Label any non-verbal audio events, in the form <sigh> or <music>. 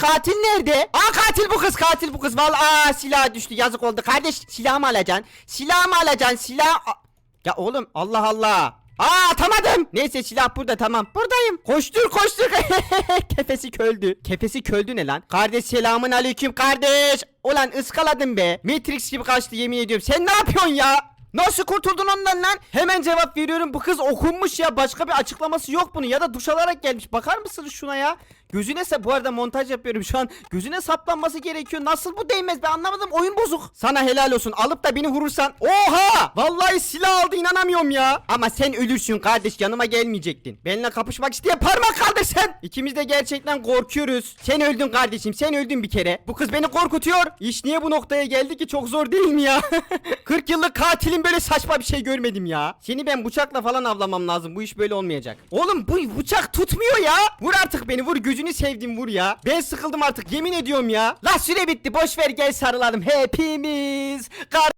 Katil nerede? Aa katil bu kız katil bu kız. Vallahi aa, silah düştü yazık oldu. Kardeş silahımı alacaksın. Silahımı alacaksın silah. Ya oğlum Allah Allah. Aa atamadım. Neyse silah burada tamam. Buradayım. Koştur koştur. <laughs> Kefesi köldü. Kefesi köldü ne lan? Kardeş selamın aleyküm kardeş. Ulan ıskaladım be. Matrix gibi kaçtı yemin ediyorum. Sen ne yapıyorsun ya? Nasıl kurtuldun ondan lan? Hemen cevap veriyorum. Bu kız okunmuş ya. Başka bir açıklaması yok bunun. Ya da duş alarak gelmiş. Bakar mısınız şuna ya? Gözüne sa bu arada montaj yapıyorum şu an. Gözüne saplanması gerekiyor. Nasıl bu değmez? Ben anlamadım. Oyun bozuk. Sana helal olsun. Alıp da beni vurursan. Oha! Vallahi silah aldı inanamıyorum ya. Ama sen ölürsün kardeş. Yanıma gelmeyecektin. Benimle kapışmak isteyen parmak kaldır sen. İkimiz de gerçekten korkuyoruz. Sen öldün kardeşim. Sen öldün bir kere. Bu kız beni korkutuyor. İş niye bu noktaya geldi ki? Çok zor değil mi ya? <laughs> 40 yıllık katilim böyle saçma bir şey görmedim ya. Seni ben bıçakla falan avlamam lazım. Bu iş böyle olmayacak. Oğlum bu bıçak tutmuyor ya. Vur artık beni vur. Gözünü sevdim vur ya. Ben sıkıldım artık yemin ediyorum ya. La süre bitti. Boş ver gel sarılalım hepimiz. Kar